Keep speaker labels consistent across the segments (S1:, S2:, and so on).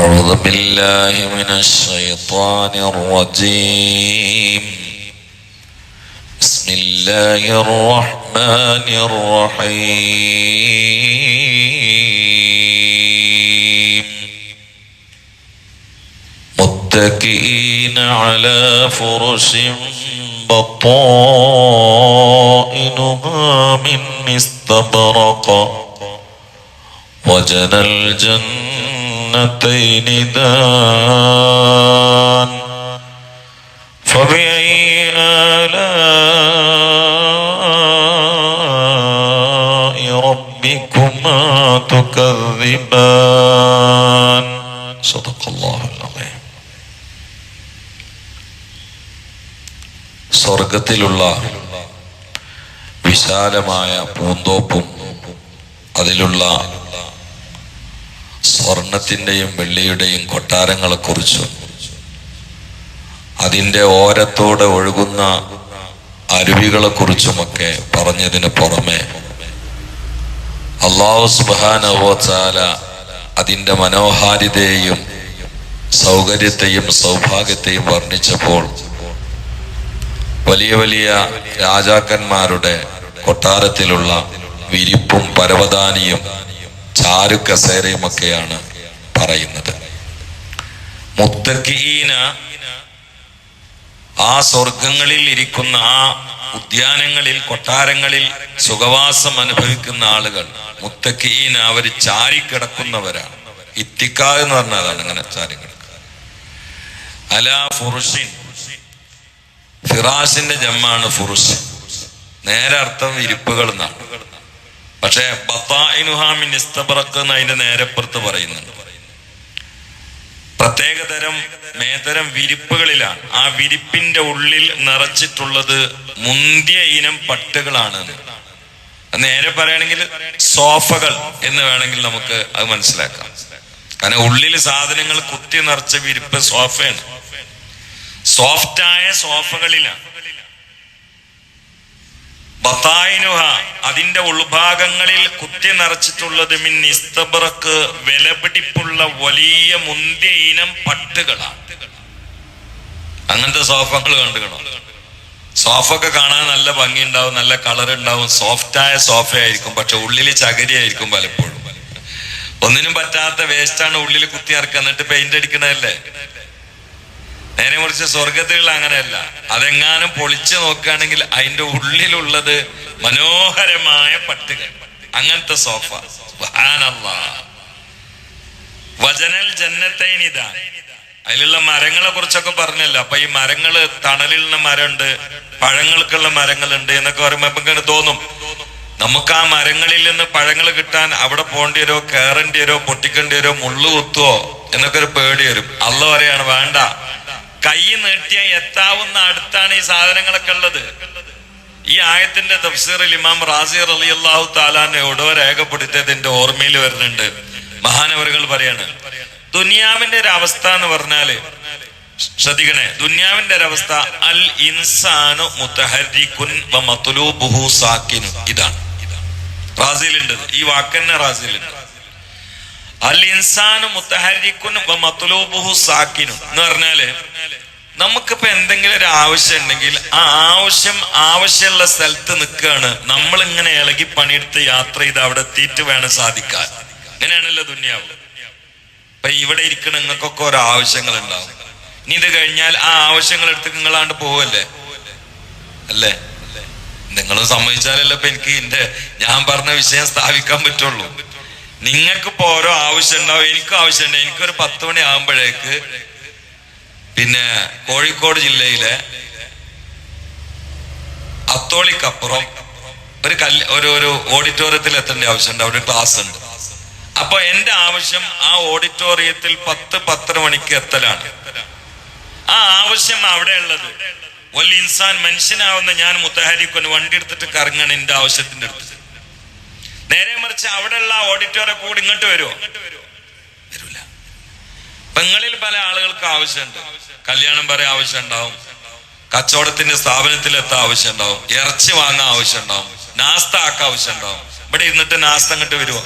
S1: أعوذ بالله من الشيطان الرجيم. بسم الله الرحمن الرحيم. متكئين على فرش بطائنها من استبرق وجنى الجنتين دان فبأي آلاء ربكما تكذبان صدق الله العظيم സ്വർഗത്തിലുള്ള വിശാലമായ പൂന്തോപ്പും അതിലുള്ള സ്വർണത്തിന്റെയും വെള്ളിയുടെയും കൊട്ടാരങ്ങളെക്കുറിച്ചും. അതിന്റെ ഓരത്തോടെ ഒഴുകുന്ന അരുവികളെക്കുറിച്ചുമൊക്കെ പറഞ്ഞതിന് പുറമെ അള്ളാഹു സുബാനവോച്ചാല അതിന്റെ മനോഹാരിതയെയും സൗകര്യത്തെയും സൗഭാഗ്യത്തെയും വർണിച്ചപ്പോൾ വലിയ വലിയ രാജാക്കന്മാരുടെ കൊട്ടാരത്തിലുള്ള വിരിപ്പും പരവതാനിയും ചാരു കസേരയും ഒക്കെയാണ് പറയുന്നത്. മുത്തക്കീന ആ സ്വർഗങ്ങളിൽ ഇരിക്കുന്ന ആ ഉദ്യാനങ്ങളിൽ കൊട്ടാരങ്ങളിൽ സുഖവാസം അനുഭവിക്കുന്ന ആളുകൾ മുത്തക്കീന അവർ ചാരിക്കിടക്കുന്നവരാണ്. ഇത്തിക്ക എന്ന് പറഞ്ഞതാണ് അങ്ങനെ ചാരിക്കിടക്കുക അല ഫുറുഷിൻ ഫിറാഷിന്റെ ജമ്മാണ് ഫുറുഷ് നേരെ അർത്ഥം വിരിപ്പുകൾ എന്നാണ്. പക്ഷെ ബത്തായിനുഹാമിൻ ഇസ്തബറക്ക് എന്ന് അതിന്റെ നേരെപ്പുറത്ത് പറയുന്നുണ്ട്. പ്രത്യേകതരം മേതരം വിരിപ്പുകളിലാണ്. ആ വിരിപ്പിന്റെ ഉള്ളിൽ നിറച്ചിട്ടുള്ളത് മുന്തിയ ഇനം പട്ടുകളാണ്. നേരെ പറയുകയാണെങ്കിൽ സോഫകൾ എന്ന് വേണമെങ്കിൽ നമുക്ക് അത് മനസ്സിലാക്കാം. കാരണം ഉള്ളിൽ സാധനങ്ങൾ കുത്തി നിറച്ച വിരിപ്പ് സോഫയാണ്. സോഫ്റ്റായ സോഫകളിലാണ്. ബത്തായിനുഹ അതിന്റെ ഉൾഭാഗങ്ങളിൽ കുത്തി നിറച്ചിട്ടുള്ളത് മിൻ ഇസ്തബറക്ക് വിലപിടിപ്പുള്ള വലിയ മുന്തിയ ഇനം പട്ടുകളാണ്. അങ്ങനത്തെ സോഫകൾ കണ്ടുകണോ സോഫ ഒക്കെ കാണാൻ നല്ല ഭംഗി ഉണ്ടാവും നല്ല കളർ ഉണ്ടാവും സോഫ്റ്റായ സോഫയായിരിക്കും പക്ഷെ ഉള്ളിൽ ചകരിയായിരിക്കും പലപ്പോഴും. ഒന്നിനും പറ്റാത്ത വേസ്റ്റാണ് ഉള്ളിൽ കുത്തി ഇറക്കുക എന്നിട്ട് പെയിന്റ് അടിക്കണതല്ലേ? നേരെ കുറിച്ച് സ്വർഗത്തിലുള്ള അങ്ങനെയല്ല. അതെങ്ങാനും പൊളിച്ചു നോക്കുകയാണെങ്കിൽ അതിന്റെ ഉള്ളിലുള്ളത് മനോഹരമായ പട്ടുകൾ. അങ്ങനത്തെ സോഫ. വചനൽ ജന്നത്തൈനിതാ അതിലുള്ള മരങ്ങളെ കുറിച്ചൊക്കെ പറഞ്ഞല്ലോ. അപ്പൊ ഈ മരങ്ങൾ തണലിലുള്ള മരമുണ്ട് പഴങ്ങൾക്കുള്ള മരങ്ങളുണ്ട് എന്നൊക്കെ പറയുമ്പോ നമുക്ക് തോന്നും. നമുക്ക് ആ മരങ്ങളിൽ നിന്ന് പഴങ്ങൾ കിട്ടാൻ അവിടെ പോകേണ്ടി വരുമോ കയറേണ്ടി വരുമോ പൊട്ടിക്കേണ്ടി വരുമോ മുള്ളു കുത്തുവോ എന്നൊക്കെ ഒരു പേടി വരും. അല്ല പറയാണ് വേണ്ട. കൈ നീട്ടിയാൽ എത്താവുന്ന അടുത്താണ് ഈ സാധനങ്ങളൊക്കെ ഉള്ളത്. ഈ ആയത്തിന്റെ തഫ്സീറിൽ ഇമാം റാസി അലി അള്ളാഹു താലാനെ രേഖപ്പെടുത്തിയത് എന്റെ ഓർമ്മയിൽ വരുന്നുണ്ട്. മഹാനവറുകൾ പറയാണ് ദുനിയാവിന്റെ ഒരു അവസ്ഥ എന്ന് പറഞ്ഞാൽ ശ്രദ്ധിക്കണേ ദുനിയാവിന്റെ ഒരവസ്ഥ അൽ ഇൻസാനു മുത്തഹരിക്കുൻ വ ഇതാണ്. റാസിലുണ്ട് ഈ വാക്കന്നെ റാസിയിലുണ്ട്. അൽ ഇൻസാനു എന്ന് പറഞ്ഞാൽ നമുക്കിപ്പോ എന്തെങ്കിലും ഒരു ആവശ്യം ഉണ്ടെങ്കിൽ ആ ആവശ്യം ആവശ്യമുള്ള സ്ഥലത്ത് നിൽക്കുകയാണ്. നമ്മൾ ഇങ്ങനെ ഇളകി പണിയെടുത്ത് യാത്ര ചെയ്ത് അവിടെ എത്തിയിട്ട് വേണം സാധിക്കാൻ. അങ്ങനെയാണല്ലോ ദുന്യാവ്. ഇപ്പൊ ഇവിടെ ഇരിക്കണ നിങ്ങൾക്കൊക്കെ ഓരോ ആവശ്യങ്ങൾ ഉണ്ടാവും ഇനി ഇത് കഴിഞ്ഞാൽ ആ ആവശ്യങ്ങൾ എടുത്ത് നിങ്ങളാണ്ട് പോവല്ലേ? അല്ലേ? നിങ്ങളും സമ്മതിച്ചാലല്ലോ ഇപ്പൊ എനിക്ക് എന്റെ ഞാൻ പറഞ്ഞ വിഷയം സ്ഥാപിക്കാൻ പറ്റുള്ളൂ. നിങ്ങൾക്ക് ഇപ്പൊ ഓരോ ആവശ്യം ഉണ്ടാവും എനിക്കും ആവശ്യമുണ്ട്. എനിക്കൊരു പത്ത് മണി ആകുമ്പോഴേക്ക് പിന്നെ കോഴിക്കോട് ജില്ലയിലെ അത്തോളിക്കപ്പുറം ഒരു കല്ല് ഒരു ഒരു ഓഡിറ്റോറിയത്തിൽ എത്തേണ്ട ആവശ്യമുണ്ട്. അവിടെ ക്ലാസ് ഉണ്ട് അപ്പൊ എന്റെ ആവശ്യം ആ ഓഡിറ്റോറിയത്തിൽ പത്ത് പത്തര മണിക്ക് എത്തലാണ്. ആ ആവശ്യം അവിടെ ഉള്ളത്. വലിയ ഇൻസാൻ മനുഷ്യനാവുന്ന ഞാൻ മുത്തഹാരിക്കൊന്ന് വണ്ടി എടുത്തിട്ട് കറങ്ങണം എന്റെ ആവശ്യത്തിന്റെ അടുത്ത്. നേരെ മറിച്ച് അവിടെയുള്ള ഓഡിറ്റോറെ കൂടി ഇങ്ങോട്ട് വരുമോ വരൂല. പെങ്ങളിൽ പല ആളുകൾക്ക് ആവശ്യമുണ്ട്. കല്യാണം പറയാൻ ആവശ്യം ഉണ്ടാവും കച്ചവടത്തിന്റെ സ്ഥാപനത്തിൽ എത്താൻ ആവശ്യം ഉണ്ടാവും ഇറച്ചി വാങ്ങാൻ ആവശ്യം ഉണ്ടാവും നാസ്ത ആക്കാൻ ആവശ്യം ഉണ്ടാവും ഇവിടെ ഇരുന്നിട്ട് നാസ്ത അങ്ങോട്ട് വരുമോ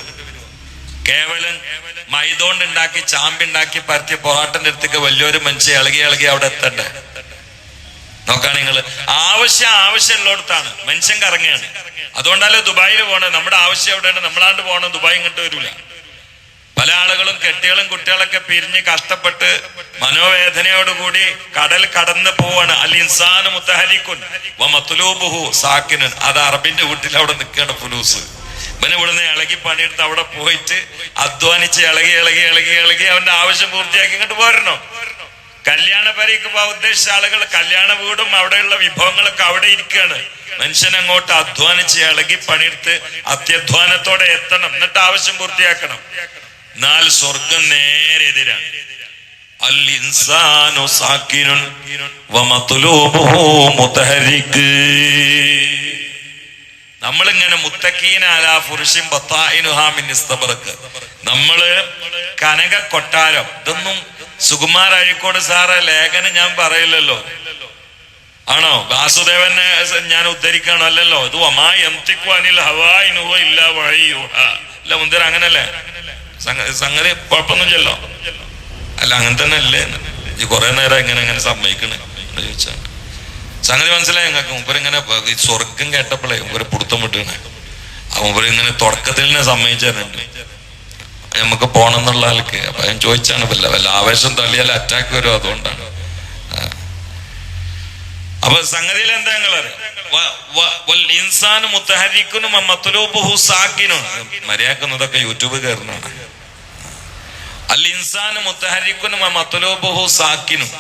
S1: കേവലം മൈദോണ്ട് ഉണ്ടാക്കി ചാമ്പി ഉണ്ടാക്കി പരത്തിയ പൊറാട്ടന്റെ അടുത്തേക്ക് വലിയൊരു മനുഷ്യ ഇളകി ഇളകി അവിടെ എത്തണ്ടേ? നോക്കാണ് നിങ്ങൾ ആവശ്യം ആവശ്യമുള്ളിടത്താണ് മനുഷ്യൻ കറങ്ങുകയാണ്. അതുകൊണ്ടല്ലേ ദുബായിൽ പോകണം നമ്മുടെ ആവശ്യം എവിടെയാണ്? നമ്മളാണ്ട് പോകണം ദുബായ് ഇങ്ങോട്ട് വരില്ല പല ആളുകളും കെട്ടികളും കുട്ടികളൊക്കെ പിരിഞ്ഞ് കഷ്ടപ്പെട്ട് മനോവേദനയോടുകൂടി കടൽ കടന്ന് പോവാണ്. അൽ ഇൻസാന് മുത്തഹലിക്കുൻ മത്തുലൂബുഹു സാക്കിനുൻ. അത് അറബിന്റെ വീട്ടിൽ അവിടെ നിൽക്കുകയാണ് ഫുലൂസ്. ഇവന് ഇവിടുന്ന് ഇളകി പണിയെടുത്ത് അവിടെ പോയിട്ട് അധ്വാനിച്ച് ഇളകി ഇളകി ഇളകി ഇളകി അവന്റെ ആവശ്യം പൂർത്തിയാക്കി ഇങ്ങോട്ട് പോരണോ? കല്യാണ പരിക്ക് പോകാൻ ഉദ്ദേശിച്ച ആളുകൾ കല്യാണ വീടും അവിടെയുള്ള വിഭവങ്ങളൊക്കെ അവിടെ ഇരിക്കുകയാണ്. മനുഷ്യൻ അങ്ങോട്ട് അധ്വാനിച്ച് ഇളകി പണിയെടുത്ത് അത്യധ്വാനത്തോടെ എത്തണം. എന്നിട്ട് ആവശ്യം പൂർത്തിയാക്കണം. എന്നാൽ സ്വർഗം നേരെ എതിരാണ്. നമ്മളിങ്ങനെ മുത്തക്കീനാല ഫുരുഷിൻ ബത്തായിനുഹാമിൻ നമ്മൾ കനക കൊട്ടാരം ഇതൊന്നും സുകുമാർ അഴിക്കോട് സാറെ ലേഖനം ഞാൻ പറയില്ലല്ലോ. ആണോ? വാസുദേവനെ ഞാൻ ഉദ്ധരിക്കണോ അല്ലല്ലോ. ഇത് ഒമാ മുന്തിര അങ്ങനല്ലേ? സംഗ- സംഗതി കുഴപ്പമൊന്നുമില്ലല്ലോ. അല്ല അങ്ങനെ തന്നെ അല്ലേ? ഈ കുറെ നേരം ഇങ്ങനെ ഇങ്ങനെ സമ്മതിക്കണേ. ചോദിച്ചാണ് ചോദിച്ചാ. സംഗതി മനസ്സിലായി ഞങ്ങൾക്ക് മുമ്പരിങ്ങനെ ഈ സ്വർഗം കേട്ടപ്പോഴേ മുമ്പര് പുടുത്തം വിട്ടണേ. ആ മുമ്പര് ഇങ്ങനെ തുടക്കത്തിൽ തന്നെ സമ്മതിച്ചിട്ടുണ്ട് നമുക്ക് പോണം എന്നുള്ള ആൾക്ക്. അപ്പൊ ഞാൻ ചോദിച്ചാണ് വല്ല വല്ല ആവേശം തള്ളിയാൽ അറ്റാക്ക് വരും അതുകൊണ്ടാണ്. അപ്പൊ സംഗതിയിൽ എന്താ ഇൻസാന് മുത്തഹരിക്കുനും സാക്കിനും. മര്യാക്കുന്നതൊക്കെ യൂട്യൂബ് കയറുന്നതാണ്. അൽ ഇൻസാന് മുത്തഹരിക്കുനും മത്തുലൂബുഹു സാക്കിനും.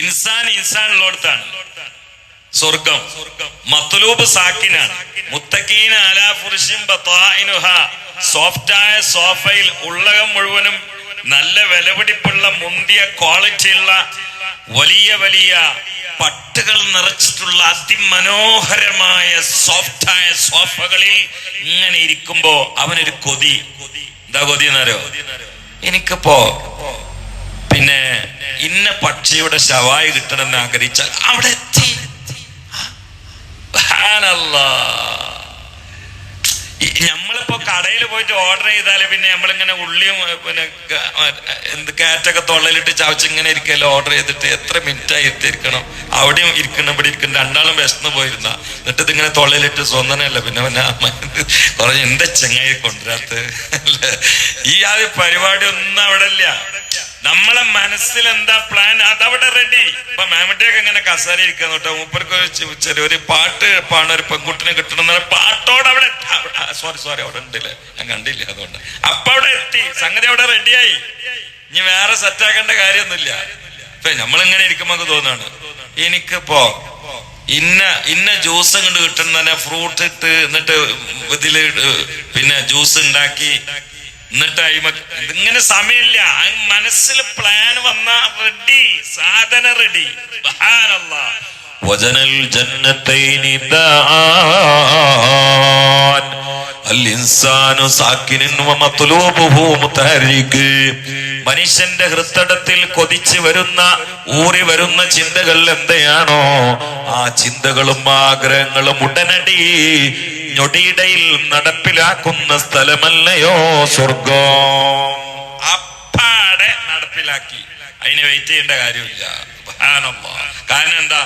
S1: ഇൻസാൻ ഇൻസാൻ ഉള്ളിടത്താണ്. സ്വർഗം. മത്തുലൂബ് സാക്കിനാണ്. മുത്തക്കീന അലാ ഫുർഷിൻ ബത്താഇനുഹ സോഫ്റ്റായ സോഫയിൽ ഉള്ളകം മുഴുവനും നല്ല വിലപിടിപ്പുള്ള മുന്തിയ ക്വാളിറ്റിയുള്ള വലിയ വലിയ പട്ടുകൾ നിറച്ചിട്ടുള്ള അതിമനോഹരമായ സോഫ്റ്റായ സോഫകളിൽ ഇങ്ങനെ ഇരിക്കുമ്പോ അവനൊരു കൊതി എന്താ കൊതി എന്നറിയോ എനിക്കിപ്പോ പിന്നെ ഇന്ന പക്ഷിയുടെ ശവായി കിട്ടണമെന്ന് ആഗ്രഹിച്ചാൽ അവിടെ എത്തി ഞമ്മളിപ്പോ കടയിൽ പോയിട്ട് ഓർഡർ ചെയ്താൽ പിന്നെ നമ്മളിങ്ങനെ ഉള്ളിയും പിന്നെ എന്ത് കാറ്റൊക്കെ തൊള്ളലിട്ട് ചവച്ച് ഇങ്ങനെ ഇരിക്കല്ലോ ഓർഡർ ചെയ്തിട്ട്. എത്ര മിനിറ്റ് ആയി എത്തിയിരിക്കണം? അവിടെയും ഇരിക്കണം ഇവിടെ ഇരിക്കണം. രണ്ടാളും വിശന്ന് പോയിരുന്ന. എന്നിട്ട് ഇതിങ്ങനെ തൊള്ളലിട്ട് സ്വന്തനല്ല പിന്നെ പിന്നെ കുറഞ്ഞ എന്താ ചെങ്ങായി കൊണ്ടുവരാത്ത ഈ ആ പരിപാടി ഒന്നും അവിടെ ഇല്ല. നമ്മളെ മനസ്സിൽ എന്താ പ്ലാൻ അതവിടെ റെഡി ഇപ്പൊ മാമട്ടിയൊക്കെ ഇങ്ങനെ കസാര ഇരിക്കാൻ കേട്ടോ. മൂപ്പർക്ക് ചെറിയൊരു പാട്ട് പാണ ഒരു പെൺകുട്ടിനെ കിട്ടണം പാട്ടോടെ അവിടെ സോറി സോറി അവിടെ ഉണ്ടല്ലേ? ഞാൻ കണ്ടില്ല അതുകൊണ്ട്. അപ്പൊ അവിടെ എത്തി. സംഗതി അവിടെ റെഡിയായി ഇനി വേറെ സെറ്റാക്കേണ്ട കാര്യമൊന്നുമില്ല. ഇപ്പൊ നമ്മളിങ്ങനെ ഇരിക്കുമ്പോ തോന്നാണ്. എനിക്കിപ്പോ ഇന്ന ഇന്ന ജ്യൂസ് അങ്ങോട്ട് കിട്ടുന്ന ഫ്രൂട്ട് ഇട്ട് എന്നിട്ട് ഇതിൽ പിന്നെ ജ്യൂസ് ഉണ്ടാക്കി എന്നിട്ട് അയിമ ഇതിങ്ങനെ സമയമില്ല ആ മനസ്സിൽ പ്ലാൻ വന്ന റെഡി സാധന റെഡി وجن الجنتين دان الإنسان ساكن ومطلوبه متحرك മനുഷ്യന്റെ ഹൃദയത്തിൽ കൊതിച്ചു വരുന്ന ഊറി വരുന്ന ചിന്തകൾ എന്തെയാണോ ആ ചിന്തകളും ആഗ്രഹങ്ങളും ഉടനടി ഞൊടിയിടയിൽ നടപ്പിലാക്കുന്ന സ്ഥലമല്ലയോ സ്വർഗം? അപ്പാടെ നടപ്പിലാക്കി. അതിന് വെയിറ്റ് ചെയ്യേണ്ട കാര്യമില്ല. കാരണം എന്താ?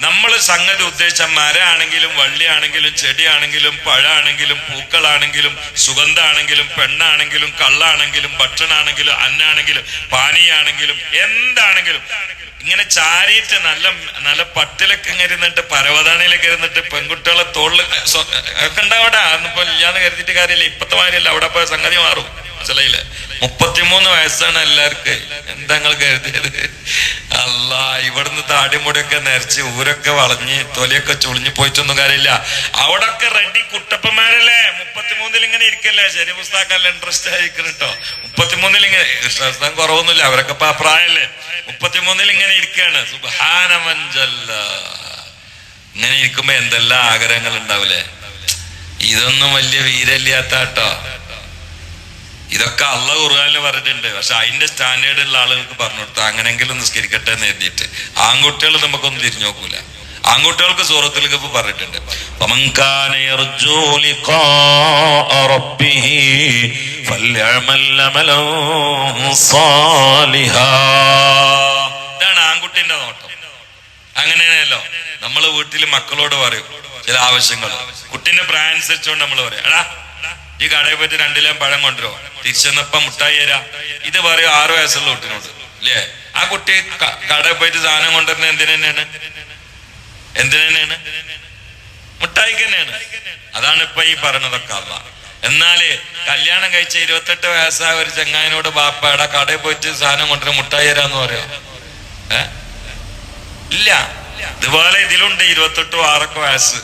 S1: നമ്മൾ സംഗതി ഉദ്ദേശിച്ച മരമാണെങ്കിലും വള്ളിയാണെങ്കിലും ചെടിയാണെങ്കിലും പഴമാണെങ്കിലും പൂക്കളാണെങ്കിലും സുഗന്ധാണെങ്കിലും പെണ്ണാണെങ്കിലും കള്ളാണെങ്കിലും ഭക്ഷണാണെങ്കിലും അന്നാണെങ്കിലും പാനീയാണെങ്കിലും എന്താണെങ്കിലും ഇങ്ങനെ ചാരിയിട്ട് നല്ല നല്ല പട്ടിലൊക്കെ ഇരുന്നിട്ട് പരവതാണിയിലൊക്കെ ഇരുന്നിട്ട് പെൺകുട്ടികളെ തോളിൽ ഒക്കെ ഉണ്ടാവട്ടെ അന്നിപ്പോ ഇല്ലാന്ന് കരുതിയിട്ട് കാര്യമില്ല. ഇപ്പത്തെ മാതിരിയല്ല. അവിടെ പോയ സംഗതി മാറും. മനസ്സിലായില്ലേ? മുപ്പത്തിമൂന്ന് വയസ്സാണ് എല്ലാവർക്കും. എന്താ നിങ്ങൾ കരുതിയത്? അല്ല ഇവിടുന്ന് താടിമുടിയൊക്കെ നരച്ച് ഊരൊക്കെ വളഞ്ഞ് തൊലിയൊക്കെ ചുളിഞ്ഞു പോയിട്ടൊന്നും കാര്യമില്ല. അവിടെ ഒക്കെ റെഡി കുട്ടപ്പന്മാരല്ലേ? മുപ്പത്തിമൂന്നിൽ ഇങ്ങനെ ഇരിക്കല്ലേ? ശരി പുസ്തകല്ല ഇൻട്രസ്റ്റ് ആയിരിക്കണം കേട്ടോ മുപ്പത്തിമൂന്നിൽ ഇങ്ങനെ ഇഷ്ടം കുറവൊന്നുമില്ല അവരൊക്കെ ഇപ്പൊ ആ പ്രായമല്ലേ മുപ്പത്തിമൂന്നിൽ ഇങ്ങനെ ഇരിക്കാണ് സുബാനമഞ്ചല്ല ഇങ്ങനെ ഇരിക്കുമ്പോ എന്തെല്ലാം ആഗ്രഹങ്ങൾ ഉണ്ടാവില്ലേ ഇതൊന്നും വലിയ വീരല്ലാത്ത കേട്ടോ ഇതൊക്കെ അള്ള കുറുകാലിൽ പറഞ്ഞിട്ടുണ്ട്. പക്ഷെ അതിന്റെ സ്റ്റാൻഡേർഡ് ഉള്ള ആളുകൾക്ക് പറഞ്ഞു കൊടുത്താൽ അങ്ങനെങ്കിലും നിസ്കരിക്കട്ടെ എന്ന് എഴുതിയിട്ട് ആൺകുട്ടികൾ നമുക്കൊന്നും തിരിഞ്ഞു നോക്കൂല. ആൺകുട്ടികൾക്ക് സൂറത്തിലേക്ക് ഇപ്പൊ പറഞ്ഞിട്ടുണ്ട്. ഇതാണ് ആൺകുട്ടിന്റെ നോട്ടം. അങ്ങനെയാണല്ലോ. നമ്മൾ വീട്ടിൽ മക്കളോട് പറയും ചില ആവശ്യങ്ങൾ കുട്ടീന്റെ പ്രായം അനുസരിച്ചോണ്ട് നമ്മൾ പറയും. എടാ ഈ കടയെ പറ്റി രണ്ടിലേം പഴം കൊണ്ടുവരുമോ തിരിച്ചെന്നപ്പം മുട്ടായി തരാ. ഇത് പറയും ആറു വയസ്സുള്ള കുട്ടിനോട്. അല്ലേ ആ കുട്ടി കടയിൽ പോയിട്ട് സാധനം കൊണ്ടുവരുന്നത് എന്തിനു തന്നെയാണ്? എന്തിനു തന്നെയാണ്? മുട്ടായിക്ക് തന്നെയാണ്. അതാണ് ഇപ്പൊ ഈ പറയണതൊക്കെ അല്ല എന്നാൽ കല്യാണം കഴിച്ച ഇരുപത്തെട്ട് വയസ്സായ ഒരു ചെങ്ങായനോട് ബാപ്പയുടെ കടയിൽ പോയിട്ട് സാധനം കൊണ്ടുവരുന്ന മുട്ടായി തരാന്ന് പറയാം. ഇല്ല. ഇതുപോലെ ഇതിലുണ്ട് ഇരുപത്തെട്ടോ ആറൊക്കെ വയസ്സ്.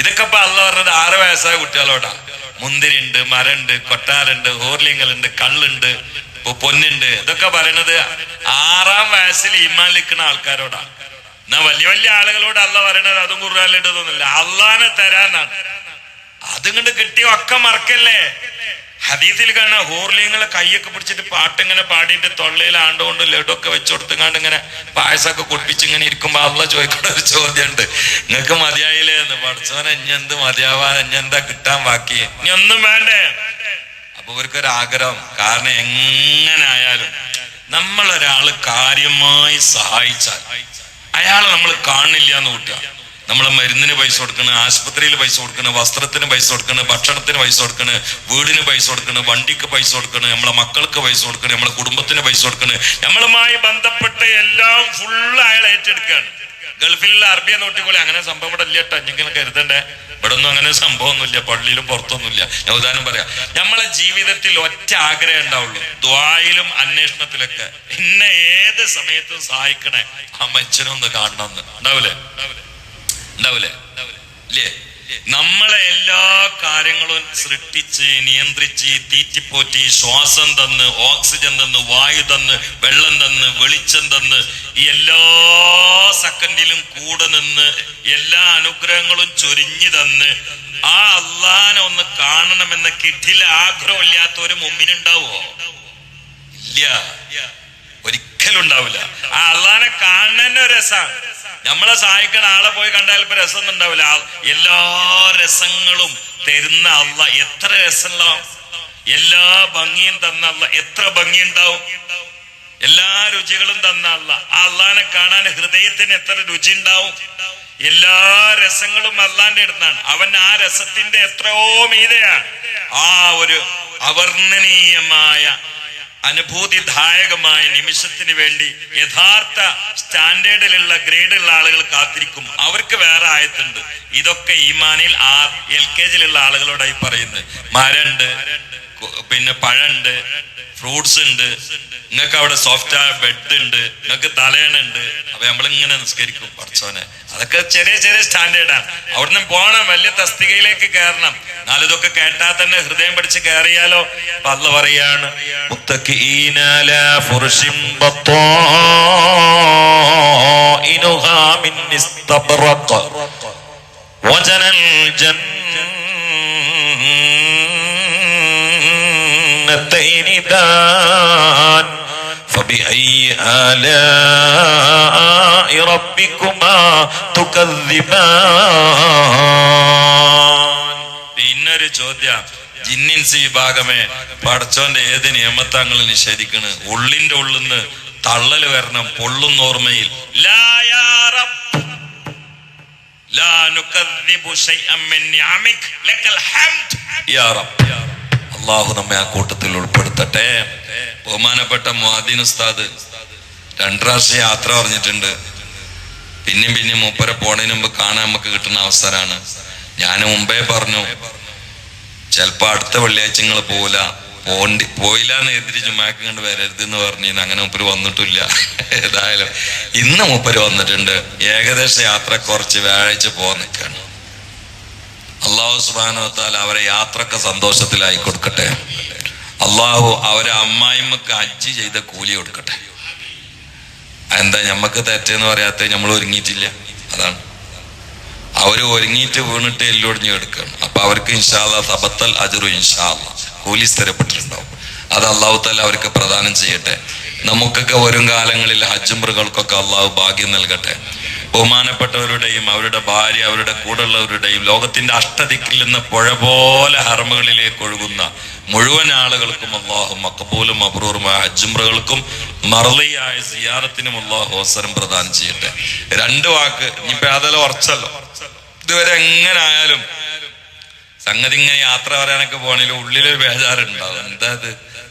S1: ഇതൊക്കെ ഇപ്പൊ അല്ല പറഞ്ഞത് ആറ് വയസ്സായ കുട്ടികളോടാ. മുന്തിരിണ്ട് മരണ്ട് കൊട്ടാരുണ്ട് ഹോർലിങ്ങളുണ്ട് കള്ളുണ്ട് പൊന്നുണ്ട്. ഇതൊക്കെ പറയണത് ആറാം വയസ്സിൽ ഈമാൻ നിൽക്കുന്ന ആൾക്കാരോടാ. എന്നാ വലിയ വലിയ ആളുകളോട് അല്ല പറയണത് അതും കുറാലിട്ടതൊന്നുമില്ല അള്ളാനെ തരാനാണ് അതിങ്ങോട്ട് കിട്ടിയ ഒക്കെ മറക്കല്ലേ? ഹദീത്തിൽ കാണാ ഹോർലിങ്ങളെ കൈയൊക്കെ പിടിച്ചിട്ട് പാട്ട് ഇങ്ങനെ പാടിയിട്ട് തൊള്ളയിൽ ആണ്ടുകൊണ്ട് ലഡുവൊക്കെ വെച്ചുകൊടുത്തുങ്ങാണ്ട് ഇങ്ങനെ പായസമൊക്കെ കുടിപ്പിച്ച് ഇങ്ങനെ ഇരിക്കുമ്പോ അള്ള ചോദിക്കുന്ന ഒരു ചോദ്യമുണ്ട് നിങ്ങൾക്ക് മതിയായില്ലേ? എന്ന്. പഠിച്ചവൻ ഇഞ്ഞെന്ത് മതിയാവാൻ ഇഞ്ഞെന്താ കിട്ടാൻ ബാക്കി? ഇനി ഒന്നും വേണ്ടേ? അപ്പൊ ഇവർക്കൊരു ആഗ്രഹം കാരണം എങ്ങനെ ആയാലും നമ്മൾ ഒരാൾ കാര്യമായി സഹായിച്ചാൽ അയാളെ നമ്മൾ കാണില്ല എന്ന് കൂട്ടുക. നമ്മളെ മരുന്നിന് പൈസ കൊടുക്കണ് ആശുപത്രിയിൽ പൈസ കൊടുക്കണ് വസ്ത്രത്തിന് പൈസ കൊടുക്കണ് ഭക്ഷണത്തിന് പൈസ കൊടുക്കണ് വീടിന് പൈസ കൊടുക്കണ് വണ്ടിക്ക് പൈസ കൊടുക്കണ് നമ്മളെ മക്കൾക്ക് പൈസ കൊടുക്കണ് നമ്മളെ കുടുംബത്തിന് പൈസ കൊടുക്കണ്. നമ്മളുമായി ബന്ധപ്പെട്ട എല്ലാം ഫുള്ള് അയാൾ ഏറ്റെടുക്കുകയാണ്. ഗൾഫിലുള്ള അറബിയ നോട്ടിക്കോളെ അങ്ങനെ സംഭവം ഇവിടെ ഇല്ല കേട്ടോ കരുതണ്ടേ? ഇവിടെ ഒന്നും അങ്ങനെ സംഭവമൊന്നുമില്ല പള്ളിയിലും പുറത്തൊന്നുമില്ല. ഞാൻ ഉദാഹരണം പറയാം. നമ്മളെ ജീവിതത്തിൽ ഒറ്റ ആഗ്രഹം ഉണ്ടാവുള്ളൂ. ദ്വായിലും അന്വേഷണത്തിലൊക്കെ. എന്നെ ഏത് സമയത്തും സഹായിക്കണേ? ആ മനുഷ്യനൊന്ന് കാണണമെന്ന് ഉണ്ടാവില്ലേ ഉണ്ടാവില്ലേ? ഇല്ലേ? നമ്മളെ എല്ലാ കാര്യങ്ങളും സൃഷ്ടിച്ച് നിയന്ത്രിച്ച് തീറ്റിപ്പോറ്റി ശ്വാസം തന്ന് ഓക്സിജൻ തന്ന് വായു തന്ന് വെള്ളം തന്ന് വെളിച്ചം തന്ന് എല്ലാ സെക്കൻഡിലും കൂടെ നിന്ന് എല്ലാ അനുഗ്രഹങ്ങളും ചൊരിഞ്ഞു തന്ന് ആ അള്ളാനെ ഒന്ന് കാണണമെന്ന കിട്ടില്ല ആഗ്രഹമില്ലാത്ത ഒരു മുമ്പിനുണ്ടാവോ? ഇല്ല. ഒരിക്കലും ഉണ്ടാവില്ല. ആ അള്ളാനെ കാണുന്ന രസാണ് നമ്മളെ സഹായിക്കണ ആളെ പോയി കണ്ടാൽ ഇപ്പൊ രസമൊന്നും ഉണ്ടാവില്ല. എല്ലാ രസങ്ങളും തരുന്ന അല്ല. എത്ര രസമുള്ള എല്ലാ ഭംഗിയും തന്ന അല്ല. എത്ര ഭംഗി ഉണ്ടാവും എല്ലാ രുചികളും തന്ന അല്ല. ആ അള്ളാനെ കാണാൻ ഹൃദയത്തിന് എത്ര രുചി ഉണ്ടാവും എല്ലാ രസങ്ങളും അള്ളാന്റെ അടുത്താണ്. അവൻ ആ രസത്തിന്റെ എത്രയോ മീതയാണ്. ആ ഒരു അവർണനീയമായ അനുഭൂതിദായകമായ നിമിഷത്തിന് വേണ്ടി യഥാർത്ഥ സ്റ്റാൻഡേർഡിലുള്ള ഗ്രേഡിലുള്ള ആളുകൾ കാത്തിരിക്കും. അവർക്ക് വേറെ ആയത്തുണ്ട്. ഇതൊക്കെ ഈമാനിൽ ആ എൽ കെ ജിയിലുള്ള ആളുകളോടായി പറയുന്നത്. മരണ്ട് പിന്നെ പഴണ്ട് ഫ്രൂട്ട്സ് ഉണ്ട് നിങ്ങൾക്ക് അവിടെ സോഫ്റ്റ് ബെഡ് ഉണ്ട് നിങ്ങൾക്ക് തലേണുണ്ട് അപ്പൊ നമ്മളിങ്ങനെ നിസ്കരിക്കും പഠിച്ചോനെ അതൊക്കെ ചെറിയ ചെറിയ സ്റ്റാൻഡേർഡാണ് അവിടുന്ന് പോണം വലിയ തസ്തികയിലേക്ക് കയറണം എന്നാലും ഇതൊക്കെ കേട്ടാൽ തന്നെ ഹൃദയം പിടിച്ച് കയറിയാലോ അപ്പൊ അല്ല പറയാണ്
S2: متكئين على فرش بطائنها من استبرق وجنى الجنتين دان فبأي آلاء ربكما تكذبان
S1: ഇന്നൊരു ചോദ്യം ജിന്നിൻസ് വിഭാഗമേ പടച്ചോന്റെ ഏത് നിയമത്തങ്ങൾ നിഷേധിക്കണ് ഉള്ളിന്റെ ഉള്ളിന്ന് തള്ളല് വരണം പൊള്ളുന്ന ഓർമ്മയിൽ ലാ യാ റബ്ബ്. ലാ നുകദ്ദിബു ശൈഅൻ മിൻ നിഅമിക്. ലക്കൽ ഹംദ് യാ റബ്ബ്. അള്ളാഹു നമ്മെ ആ കൂട്ടത്തിൽ ഉൾപ്പെടുത്തട്ടെ. ബഹുമാനപ്പെട്ട മുഹാദീൻ ഉസ്താദ് രണ്ടു പ്രാവശ്യം യാത്ര പറഞ്ഞിട്ടുണ്ട്. പിന്നെയും പിന്നെയും മൂപ്പരെ പോണതിന് മുമ്പ് കാണാൻ നമുക്ക് കിട്ടുന്ന അവസരമാണ്. ഞാൻ മുമ്പേ പറഞ്ഞു ചിലപ്പോ അടുത്ത വെള്ളിയാഴ്ച നിങ്ങൾ പോവില്ല. പോണ്ടി പോയില്ല എന്ന് എതിരി ചുമ്മാക്ക് കണ്ട് വരരുത് എന്ന് പറഞ്ഞു അങ്ങനെ മുപ്പര് വന്നിട്ടില്ല. ഏതായാലും ഇന്ന് മുപ്പര് വന്നിട്ടുണ്ട്. ഏകദേശം യാത്ര കുറച്ച് വ്യാഴാഴ്ച പോകാൻ നിൽക്കാണ് അള്ളാഹു സുബാനോത്താൽ അവരെ യാത്രയ്ക്ക് സന്തോഷത്തിലായി കൊടുക്കട്ടെ. അള്ളാഹു അവരെ അമ്മായിമ്മക്ക് അജ്ജി ചെയ്ത കൂലി കൊടുക്കട്ടെ. എന്താ ഞമ്മക്ക് തെറ്റെന്ന് പറയാത്ത നമ്മൾ ഒരുങ്ങിയിട്ടില്ല. അതാണ്. അവർ ഒരുങ്ങിയിട്ട് വീണിട്ട് എല്ലൊടിഞ്ഞു കിടക്കുകയാണ് അപ്പൊ അവർക്ക് ഇൻഷാല്ല സബത്തൽ അജറു ഇൻഷാല്ല കൂലി സ്ഥിരപ്പെട്ടിട്ടുണ്ടാവും. അത് അള്ളാഹു താല അവർക്ക് പ്രദാനം ചെയ്യട്ടെ. നമുക്കൊക്കെ വരും കാലങ്ങളിൽ ഹജ്ജുമൃകൾക്കൊക്കെ അള്ളാഹു ഭാഗ്യം നൽകട്ടെ. ബഹുമാനപ്പെട്ടവരുടെയും അവരുടെ ഭാര്യ അവരുടെ കൂടെയുള്ളവരുടെയും ലോകത്തിന്റെ അഷ്ടദിക്കിൽ നിന്ന് പുഴ പോലെ ഹർമ്മകളിലേക്ക് ഒഴുകുന്ന മുഴുവൻ ആളുകൾക്കും അള്ളാഹു മക്കബൂലും അബ്രൂറുമായ ഹജ്ജുമൃകൾക്കും മറലിയായ സിയാറത്തിനും അള്ളാഹു അവസരം പ്രദാനം ചെയ്യട്ടെ. രണ്ട് വാക്ക് ഇനിയിപ്പോ അതെല്ലാം ഉറച്ചല്ലോ. ഇതുവരെ എങ്ങനെ ആയാലും സംഗതി ഇങ്ങനെ യാത്ര പറയാനൊക്കെ പോകണമെങ്കിൽ ഉള്ളിലൊരു ബേജാറുണ്ടാവും. എന്താ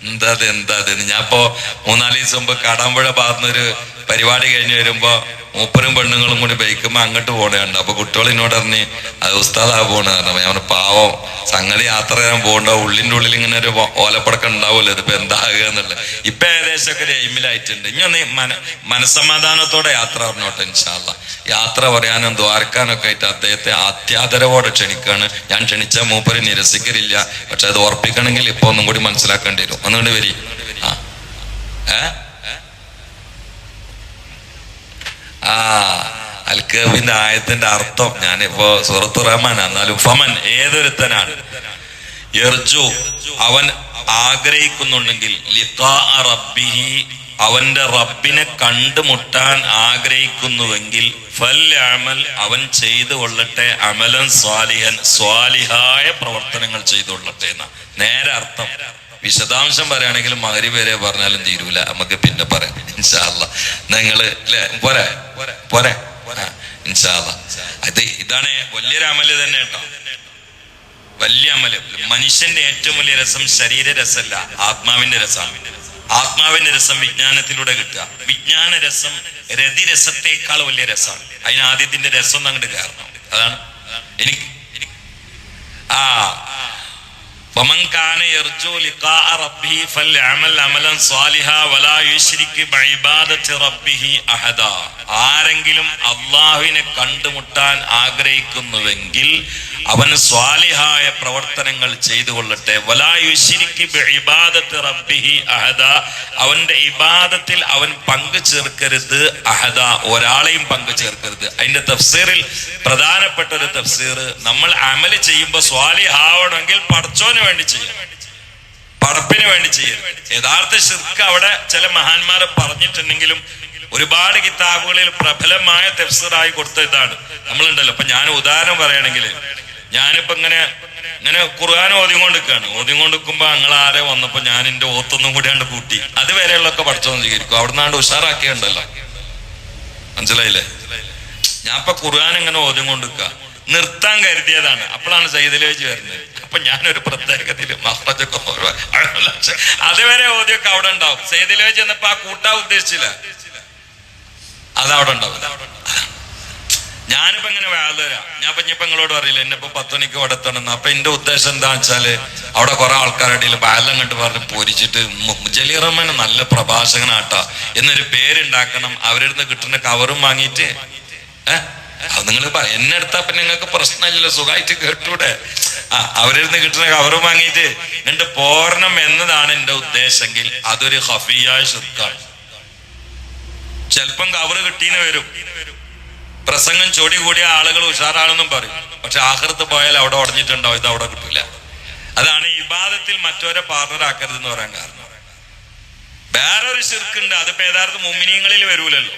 S1: എന്താ അത് എന്താ അത് ഞാൻ ഇപ്പോ മൂന്നാൽ ദിവസം മുമ്പ് കാടാമ്പുഴ ഭാഗത്തുനിന്ന് ഒരു പരിപാടി കഴിഞ്ഞ് വരുമ്പോ മൂപ്പരും പെണ്ണുങ്ങളും കൂടി ബൈക്കുമ്പോ അങ്ങോട്ട് പോണേണ്ട് അപ്പൊ കുട്ടികൾ എന്നോട് പറഞ്ഞ് അത് ഉസ്താദാ പോണ് പറഞ്ഞു. ഞാൻ പാവം. സംഗതി യാത്ര ചെയ്യാൻ പോകണ്ട. ഉള്ളിന്റെ ഉള്ളിൽ ഇങ്ങനെ ഒരു ഓലപ്പടക്കം ഉണ്ടാവുമല്ലോ. ഇതിപ്പോ എന്താകുക എന്നുള്ളത്. ഇപ്പൊ ഏകദേശം ഒക്കെ ഒരു എയിമിലായിട്ടുണ്ട്. ഇനി ഒന്ന് മന മനസമാധാനത്തോടെ യാത്ര പറഞ്ഞോട്ടെ ഇൻഷാല്ല യാത്ര പറയാനും ദ്വാരക്കാനൊക്കെ ആയിട്ട് അദ്ദേഹത്തെ അത്യാദരവോടെ ക്ഷണിക്കാണ്. ഞാൻ ക്ഷണിച്ച മൂപ്പര് നിരസിക്കലില്ല പക്ഷെ അത് ഓർപ്പിക്കണമെങ്കിൽ ഇപ്പൊ ഒന്നും കൂടി മനസ്സിലാക്കേണ്ടി വരും. ഒന്നുകൊണ്ട് വരി. ആ. ഏ? ആ അൽക്കബിന്റെ ആയത്തിന്റെ അർത്ഥം. ഞാനിപ്പോ സൂറത്തു റഹ്മാൻ എന്നാലും ഫമൻ ഏതൊരുത്തനാണ്? എർജു അവൻ ആഗ്രഹിക്കുന്നുണ്ടെങ്കിൽ ലിഖാ റബ്ബിഹി അവന്റെ റബ്ബിനെ കണ്ടുമുട്ടാൻ ആഗ്രഹിക്കുന്നുവെങ്കിൽ ഫൽ അമൽ അവൻ ചെയ്തു കൊള്ളട്ടെ അമലൻ സ്വാലിഹൻ സ്വാലിഹായ പ്രവർത്തനങ്ങൾ ചെയ്തു കൊള്ളട്ടെ എന്ന നേരെ അർത്ഥം. വിശദാംശം പറയുകയാണെങ്കിൽ മകരി വരെ പറഞ്ഞാലും തീരൂല. നമുക്ക് പിന്നെ പറയാം. ഇൻഷാല്ല നിങ്ങൾ അല്ലേ പോരെ? പോരെ? ഇൻഷാല്ല അത് ഇതാണ് വലിയൊരു അമൽ തന്നെ കേട്ടോ. വലിയ അമൽ. മനുഷ്യന്റെ ഏറ്റവും വലിയ രസം ശരീര രസമല്ല ആത്മാവിന്റെ രസമാണ്. ആത്മാവിന്റെ രസം വിജ്ഞാനത്തിലൂടെ കിട്ടുക. വിജ്ഞാന രസം രതിരസത്തേക്കാൾ വലിയ രസമാണ്. അതിന് ആദ്യത്തിന്റെ രസം അങ്ങോട്ട് കയറണം അതാണ്. എനിക്ക് ആ فمن كان يرجو لقاء ربه فليعمل عملا صالحا ولا يشرك بعبادة ربه أحدا ആരെങ്കിലും അള്ളാഹുവിനെ കണ്ടുമുട്ടാൻ ആഗ്രഹിക്കുന്നുവെങ്കിൽ അവൻ സ്വാലിഹായ പ്രവർത്തനങ്ങൾ ചെയ്തു കൊള്ളട്ടെ വലായുശിരിക്ക് ഇബാദത്ത് റബ്ബിഹി അഹദ അവന്റെ ഇബാദത്തിൽ അവൻ പങ്കു ചേർക്കരുത് അഹദ ഒരാളെയും പങ്കു ചേർക്കരുത് അതിന്റെ തഫ്സീറിൽ പ്രധാനപ്പെട്ട ഒരു തഫ്സീർ നമ്മൾ അമല് ചെയ്യുമ്പോൾ സ്വാലിഹാവണമെങ്കിൽ പടച്ചോന് വേണ്ടി ചെയ്യും പടപ്പിന് വേണ്ടി ചെയ്യും യഥാർത്ഥ ശിർക്ക് അവിടെ ചില മഹാന്മാരെ പറഞ്ഞിട്ടുണ്ടെങ്കിലും ഒരുപാട് കിതാബുകളിൽ പ്രബലമായ തെഫ്സറായി കൊടുത്ത ഇതാണ്. നമ്മളുണ്ടല്ലോ. അപ്പൊ ഞാൻ ഉദാഹരണം പറയുകയാണെങ്കിൽ ഞാനിപ്പോ ഇങ്ങനെ ഇങ്ങനെ ഖുർആൻ ഓതിക്കൊണ്ടിരിക്കുകയാണ്. ഓതിക്കൊണ്ടിരിക്കുമ്പോ ഞങ്ങൾ ആരെ വന്നപ്പോ ഞാൻ എന്റെ ഓത്തൊന്നും കൂടിയാണ്ട് കൂട്ടി. അതുവരെയുള്ളൊക്കെ പഠിച്ചോന്ന് സ്വീകരിക്കും അവിടെ നിന്നാണ്ട് ഉഷാറാക്കിയുണ്ടല്ലോ മനസ്സിലായില്ലേ? ഞാൻ ഇപ്പൊ ഖുർആൻ ഇങ്ങനെ ഓതിക്കൊണ്ടിരിക്കുക. നിർത്താൻ കരുതിയതാണ്. അപ്പോഴാണ് സൈദിൽ വെച്ച് വരുന്നത്. അപ്പൊ ഞാനൊരു പ്രത്യേകത്തിൽ മഹ്റജൊക്കെ അതുവരെ ഓദ്യമൊക്കെ അവിടെ ഉണ്ടാവും. സൈദിൽ വെച്ച് ചെന്നപ്പോ ആ കൂട്ടാ ഉദ്ദേശിച്ചില്ല. അത് അവിടെ ഉണ്ടാവും. ഞാനിപ്പോ ഇങ്ങനെ വേളരാ ഞാൻ ഇപ്പൊ ഇപ്പൊ നിങ്ങളോട് പറയില്ല എന്നെ ഇപ്പൊ പത്ത് മണിക്ക് അവിടെ എത്തണം അപ്പൊ എന്റെ ഉദ്ദേശം എന്താ വെച്ചാൽ അവിടെ കുറെ ആൾക്കാരുടെ ബാലം കണ്ട് പറഞ്ഞ് പൊരിച്ചിട്ട് ജലീർ റഹ്മാൻ നല്ല പ്രഭാഷകനാട്ടാ. എന്നൊരു പേരുണ്ടാക്കണം. അവരുടെ കിട്ടുന്ന കവറും വാങ്ങിയിട്ട് ഏഹ് അത് നിങ്ങൾ എന്നെ എടുത്താ പിന്നെ നിങ്ങൾക്ക് പ്രശ്നമില്ലല്ലോ സുഖമായിട്ട് കേട്ടൂടെ. ആ അവരിന്ന് കിട്ടുന്ന കവറും വാങ്ങിയിട്ട് എന്നിട്ട് പോരണം എന്നതാണ് എന്റെ ഉദ്ദേശമെങ്കിൽ അതൊരു ഹഫിയായ ശുദ്ധാണ് ചിലപ്പം കവറ് കിട്ടീന്ന് വരും. പ്രസംഗം ചൊടി കൂടിയ ആളുകൾ ഉഷാറാണെന്നും പറയും. പക്ഷെ ആഹൃത്ത് പോയാൽ അവിടെ ഉടഞ്ഞിട്ടുണ്ടോ ഇത് അവിടെ കിട്ടില്ല അതാണ് ഇബാദത്തിൽ മറ്റവരെ പാർട്ണർ ആക്കരുത് എന്ന് പറയാൻ കാരണം. വേറൊരു ശിർക്കുണ്ട്. അതിപ്പോ യഥാർത്ഥ മുമിനിയങ്ങളിൽ വരൂലല്ലോ.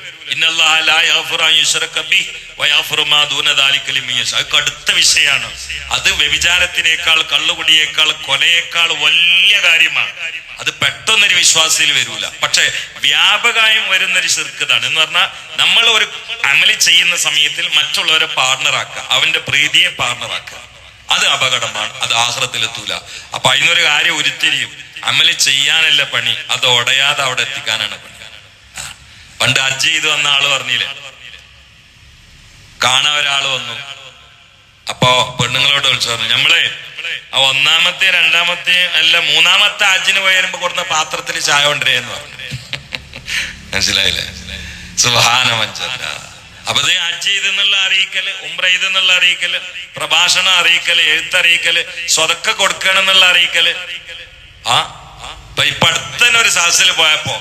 S1: അത് കടുത്ത വിഷയമാണ്. അത് വ്യഭിചാരത്തിനേക്കാൾ കള്ളുകുടിയേക്കാൾ കൊലയേക്കാൾ വലിയ കാര്യമാണ്. അത് പെട്ടെന്നൊരു വിശ്വാസത്തിൽ വരൂല. പക്ഷെ വ്യാപകമായും വരുന്നൊരു ശിർക്കതാണ് എന്ന് പറഞ്ഞാൽ നമ്മൾ ഒരു അമലി ചെയ്യുന്ന സമയത്തിൽ മറ്റുള്ളവരെ പാർട്ണറാക്കുക അവന്റെ പ്രീതിയെ പാർട്ണറാക്കുക അത് അപകടമാണ് അത് ആഹ്ലത്തിലെത്തൂല അപ്പൊ അതിനൊരു കാര്യം ഉരുത്തിരിയും. അമൽ ചെയ്യാനല്ല പണി അത് ഉടയാതെ അവിടെ എത്തിക്കാനാണ് പണി. പണ്ട് ഹജ്ജ് ചെയ്ത് വന്ന ആൾ പറഞ്ഞില്ലേ? കാണാൻ ഒരാൾ വന്നു. അപ്പോ പെണ്ണുങ്ങളോട് വിളിച്ചു പറഞ്ഞു നമ്മളെ ആ ഒന്നാമത്തെ രണ്ടാമത്തെ അല്ല മൂന്നാമത്തെ അജിന് പോയി വരുമ്പോ കൊടുത്ത പാത്രത്തിൽ ചായ കൊണ്ടുവരേ എന്ന് പറഞ്ഞു. മനസ്സിലായില്ലേ? സുഹാന മഞ്ചല്ല അപ്പൊ ഇത് ഹജ്ജ് ചെയ്തെന്നുള്ള അറിയിക്കൽ ഉംറ ചെയ്തെന്നുള്ള അറിയിക്കൽ പ്രഭാഷണം അറിയിക്കൽ എഴുത്തറിയിക്കൽ സ്വതക്ക കൊടുക്കണം എന്നുള്ള അറിയിക്കൽ. ആ? ഇപ്പൊ ഇപ്പൊ അടുത്തന്നെ ഒരു സാഹസിൽ പോയപ്പോ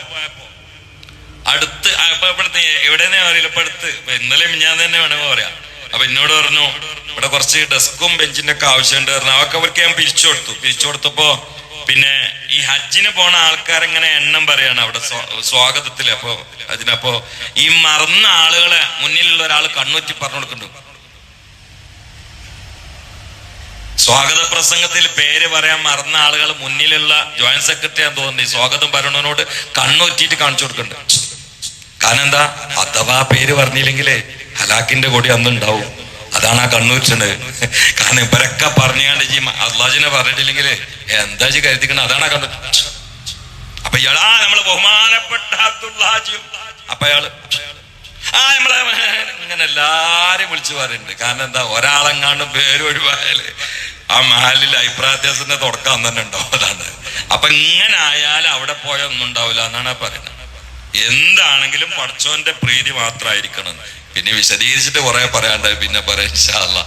S1: അടുത്ത് എവിടെ എവിടെന്നെ അറിയില്ല ഇപ്പൊ അടുത്ത്. ഇന്നലെ ഞാൻ തന്നെ വേണമെങ്കിൽ പറയാം. അപ്പൊ എന്നോട് പറഞ്ഞു ഇവിടെ കുറച്ച് ഡെസ്കും ബെഞ്ചിന്റെ ഒക്കെ ആവശ്യമുണ്ട്. പറഞ്ഞു അവർക്ക് അവർക്ക് ഞാൻ പിരിച്ചു കൊടുത്തു. പിരിച്ചു കൊടുത്തപ്പോ പിന്നെ ഈ ഹജ്ജിന് പോണ ആൾക്കാരെങ്ങനെ എണ്ണം പറയാണ് അവിടെ സ്വാഗതത്തിൽ അപ്പോ അതിനപ്പോ ഈ മറന്ന ആളുകളെ മുന്നിലുള്ള ഒരാൾ കണ്ണൂറ്റി പറഞ്ഞു കൊടുക്കുന്നുണ്ട്. സ്വാഗത പ്രസംഗത്തിൽ പേര് പറയാൻ മറന്ന ആളുകൾ മുന്നിലുള്ള ജോയിന്റ് സെക്രട്ടറി ആണെന്ന് തോന്നുന്നു. സ്വാഗതം പറയണവനോട് കണ്ണൂറ്റിയിട്ട് കാണിച്ചു കൊടുക്കുന്നുണ്ട്. കാരണം എന്താ? അഥവാ പേര് പറഞ്ഞില്ലെങ്കിലേ ഹലാക്കിന്റെ കൊടി അന്നുണ്ടാവും. അതാണ് ആ കണ്ണൂരിച്ചത് കാരണം ഇവരൊക്കെ പറഞ്ഞാണ്ട് ജി അള്ളാജിനെ പറഞ്ഞിട്ടില്ലെങ്കിൽ എന്താ ജി കരുതിക്കണം? അതാണ് ആ കണ്ണൂർ അപ്പൊ ഇയാളാ നമ്മൾ ബഹുമാനപ്പെട്ട അബ്ദുല്ലാജിയും അപ്പൊ അയാൾ ആ നമ്മളെ ഇങ്ങനെ എല്ലാരും വിളിച്ചു പറയുന്നുണ്ട് കാരണം എന്താ ഒരാളെങ്ങാണ്ട് പേര് ഒഴിവായാൽ ആ മഹലിൽ അഭിപ്രായത്തിന്റെ തുടക്കം തന്നെ ഉണ്ടാവും. അതാണ്. അപ്പൊ ഇങ്ങനെ ആയാലും അവിടെ പോയൊന്നും ഉണ്ടാവില്ല എന്നാണ് പറയുന്നത്. എന്താണെങ്കിലും പഠിച്ചോന്റെ പ്രീതി മാത്രമായിരിക്കണം പിന്നെ വിശദീകരിച്ചിട്ട് കുറെ പറയാണ്ട് പിന്നെ പറയാം ഇൻഷാല്ല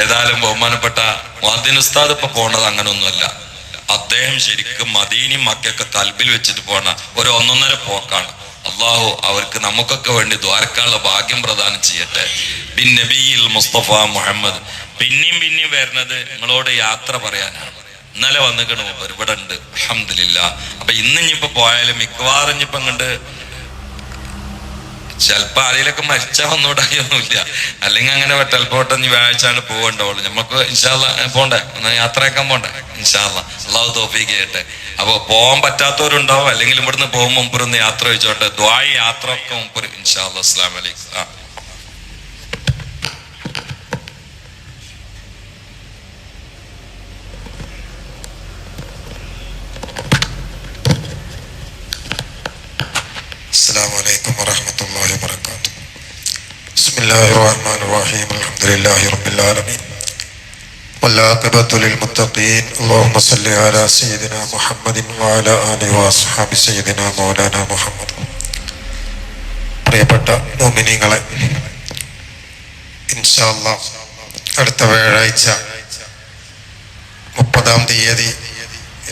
S1: ഏതായാലും ബഹുമാനപ്പെട്ട മാദ്യൻ ഉസ്താദ് ഇപ്പൊ പോണത് അങ്ങനൊന്നുമല്ല. അദ്ദേഹം ശരിക്കും മദീനി മക്കൊക്കെ കൽബിൽ വെച്ചിട്ട് പോണ ഒരു ഒന്നൊന്നര പോക്കാണ്. അള്ളാഹു അവർക്ക് നമുക്കൊക്കെ വേണ്ടി ദ്വാരക്കാനുള്ള ഭാഗ്യം പ്രദാനം ചെയ്യട്ടെ. ബിൻ നബിയിൽ മുസ്തഫ മുഹമ്മദ്. പിന്നെയും പിന്നെയും വരുന്നത് നിങ്ങളോട് യാത്ര പറയാനാണ്. ഇന്നലെ വന്നിക്കണു ഇവിടെ ഉണ്ട്. അഹമ്മദില്ല അപ്പൊ ഇന്ന് ഇനിയിപ്പോ പോയാലും മിക്കവാറും ഇനിയിപ്പോ അങ്ങോട്ട് ചിലപ്പോ ആരെയിലൊക്കെ മരിച്ചാ ഒന്നുകൂടായൊന്നുമില്ല അല്ലെങ്കിൽ അങ്ങനെ ചിലപ്പോട്ടെ നീ വ്യാഴ്ചയാണ് പോകണ്ടാവുള്ളൂ നമുക്ക് ഇൻഷാല്ല പോണ്ടേ. ഒന്ന് യാത്രയാക്കാൻ പോണ്ടേ? ഇൻഷാല്ല അള്ളാഹു തോഫീക്ക് ചെയ്യട്ടെ. അപ്പൊ പോകാൻ പറ്റാത്തവരുണ്ടാവും. അല്ലെങ്കിൽ ഇവിടുന്ന് പോകുമ്പോൾ മുമ്പൊന്ന് യാത്ര വെച്ചോട്ടെ ദ്വായ യാത്ര ഒക്കെ മുമ്പ് ഇൻഷാല്ല അസ്ലാം വലൈക്കും
S3: السلام عليكم ورحمة الله وبركاته بسم الله الرحمن الرحيم الحمد لله رب العالمين والعاقبة للمتقين اللهم صل على سيدنا محمد وعلى آله وأصحاب سيدنا مولانا محمد പ്രിയപ്പെട്ട മോമിനിങ്ങളെ ഇൻഷാല്ല അടുത്ത വ്യാഴാഴ്ച മുപ്പതാം തീയതി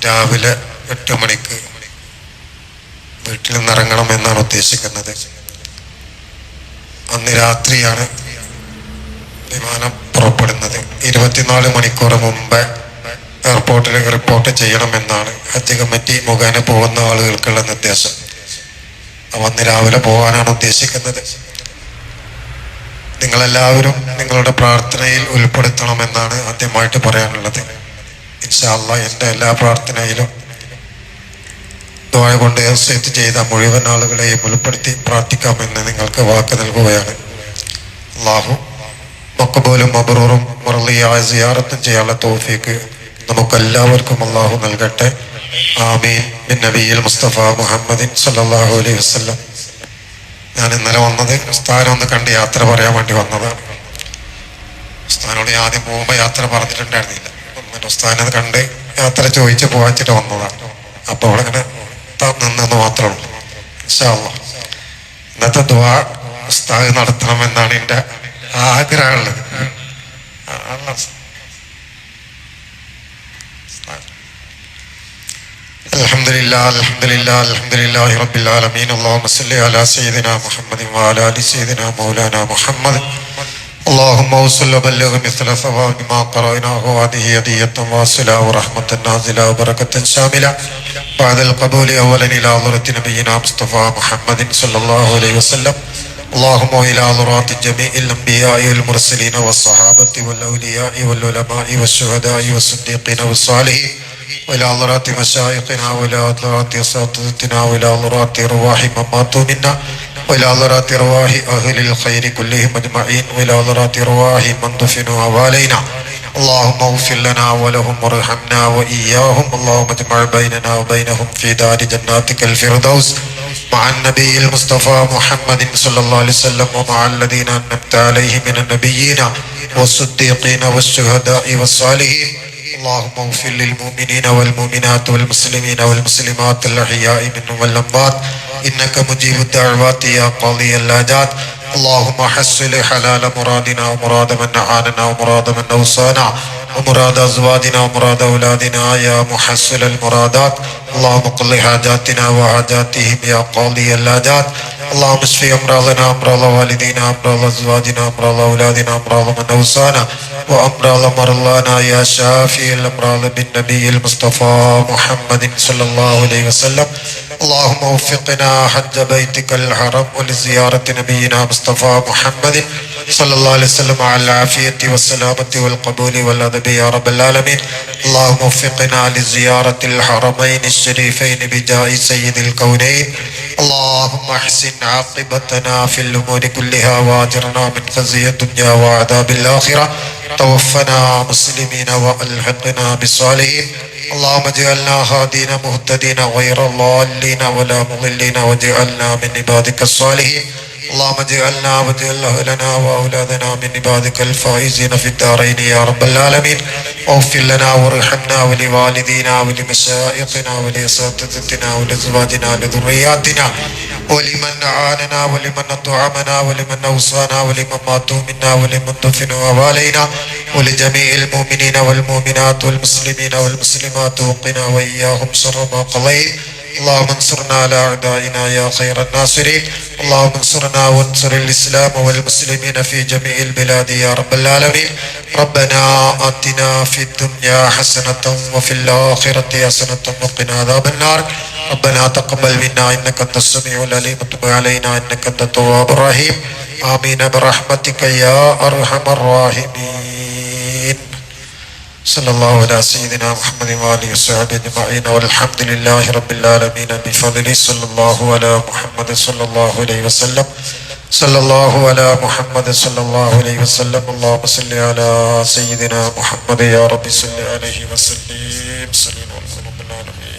S3: രാവിലെ എട്ട് മണിക്ക് വീട്ടിൽ നിന്നിറങ്ങണം എന്നാണ് ഉദ്ദേശിക്കുന്നത്. അന്ന് രാത്രിയാണ് വിമാനം പുറപ്പെടുന്നത്. ഇരുപത്തിനാല് മണിക്കൂർ മുമ്പ് എയർപോർട്ടിൽ റിപ്പോർട്ട് ചെയ്യണമെന്നാണ് ഹജ്ജ് കമ്മിറ്റി മുഖേന പോകുന്ന ആളുകൾക്കുള്ള നിർദ്ദേശം. അന്ന് രാവിലെ പോകാനാണ് ഉദ്ദേശിക്കുന്നത്. നിങ്ങളെല്ലാവരും നിങ്ങളുടെ പ്രാർത്ഥനയിൽ ഉൾപ്പെടുത്തണമെന്നാണ് ആദ്യമായിട്ട് പറയാനുള്ളത്. ഇൻഷാല്ല എന്റെ എല്ലാ പ്രാർത്ഥനയിലും ദുആ കൊണ്ട് സെറ്റ് ചെയ്ത മുഴുവൻ ആളുകളെയും ഉൾപ്പെടുത്തി പ്രാർത്ഥിക്കാമെന്ന് നിങ്ങൾക്ക് വാക്ക് നൽകുകയാണ്. അള്ളാഹു മക്കബോലും മബറൂറും മുറളിയായ സിയാറത്തും ചെയ്യാനുള്ള തോഫിക്ക് നമുക്കെല്ലാവർക്കും അള്ളാഹു നൽകട്ടെ. ആമീൻ. നബിയിൽ മുസ്തഫ മുഹമ്മദിൻ സല്ലല്ലാഹു അലൈഹി വസല്ലം. ഞാൻ ഇന്നലെ വന്നത് സ്ഥാനം ഒന്ന് കണ്ട് യാത്ര പറയാൻ വേണ്ടി വന്നതാണ്. ഉസ്താനോട് ആദ്യം പോകുമ്പോൾ യാത്ര പറഞ്ഞിട്ടുണ്ടായിരുന്നില്ല. പിന്നെ ഉസ്താനെ കണ്ട് യാത്ര ചോദിച്ച് പോവാച്ചിട്ട് വന്നതാണ്. അപ്പോൾ അവിടെ ഇങ്ങനെ ത- നിന്നെന്ന് മാത്രമേ ഉള്ളൂ ഇൻഷാ അല്ലാ. ഇന്നത്തെ ദ്വാ ഉസ്താദ് നടത്തണമെന്നാണ് എൻ്റെ ആഗ്രഹമുള്ളത് ആ, അല്ലാ. الحمد لله الحمد لله الحمد لله رب العالمين اللهم صل على سيدنا محمد وعلى ال سيدنا مولانا محمد اللهم وصل وبلغ مثل ثواب ما قرأناه هذه هدية واصلة ورحمة نازلة وبركة شاملة. بعد القبول أولا إلى حضرة نبينا مصطفى محمد صلى الله عليه وسلم. اللهم إلى حضرات جميع الأنبياء والمرسلين والصحابة والأولياء والعلماء والشهداء والصديقين والصالحين. وإلى حضرات مشايخنا وإلى حضرات أساتذتنا وإلى حضرات أرواح من ماتوا منا. وإلى حضرات أرواح أهل الخير كلهم أجمعين وإلى حضرات أرواح من دفنوا حوالينا اللهم اغفر لنا ولهم وارحمنا وإياهم. اللهم اجمع بيننا وبينهم في دار جناتك الفردوس. مع النبي المصطفى محمد صلى الله عليه وسلم ومع الذين أنعمت عليهم من النبيين والصديقين والشهداء والصالحين. اللهم اغفر للمؤمنين والمؤمنات والمسلمين والمسلمات الأحياء منهم والأموات. إنك مجيب الدعوات يا قاضي الحاجات اللهم حصل حلال مرادنا ومراد من نعاننا ومراد من أوصانا ومراد أزواجنا ومراد أولادنا يا محصل المرادات. اللهم قل حاجاتنا وحاجاتهم يا قاضي الحاجات اللهم اشف امراضنا امراض والدينا امراض ازواجنا امراض اولادنا امراض من اوصانا وامراض مرضانا يا شافي الامراض بالنبي المصطفى محمد صلى الله عليه وسلم. اللهم وفقنا حج بيتك الحرم ولزيارة نبينا مصطفى محمد. صلى الله عليه وسلم على العافية والسلامة والقبول والأدب يا رب العالمين. اللهم وفقنا لزيارة الحرمين الشريفين بجاه سيد الكونين. اللهم احسن عاقبتنا في الأمور كلها واجرنا من خزي الدنيا وعذاب الآخرة. توفنا مسلمين وألحقنا بالصالحين. اللهم اجعلنا هادين مهتدين غير ضالين ولا مضلين واجعلنا من عبادك الصالحين. اللهم اجعلنا واجعل أهلنا وأولادنا من عبادك الفائزين في الدارين يا رب العالمين. واغفر لنا وارحمنا ولوالدينا ولمشائخنا ولأساتذتنا ولأزواجنا ولذرياتنا. ولمن أعاننا ولمن أطعمنا ولمن أوصانا ولمن ماتوا منا ولمن دفنوا علينا ولجميع المؤمنين والمؤمنات والمسلمين والمسلمات وقنا وإياهم شر ما قضيت. اللهم انصرنا على أعدائنا يا خير الناصرين. اللهم انصرنا وانصر الإسلام والمسلمين في جميع البلاد يا رب العالمين. ربنا آتنا في الدنيا حسنة وفي الآخرة حسنة وقنا عذاب النار. ربنا تقبل منا إنك أنت السميع العليم. وتب علينا إنك أنت التواب الرحيم. آمين برحمتك يا أرحم الراحمين. صلى الله على سيدنا محمد وآله وصحبه أجمعين والحمد لله رب العالمين بفضله صلى الله على محمد صلى الله عليه وسلم صلى الله على محمد صلى الله عليه وسلم اللهم صل على سيدنا محمد يا رب صل عليه وسلم صلى الله عليه وسلم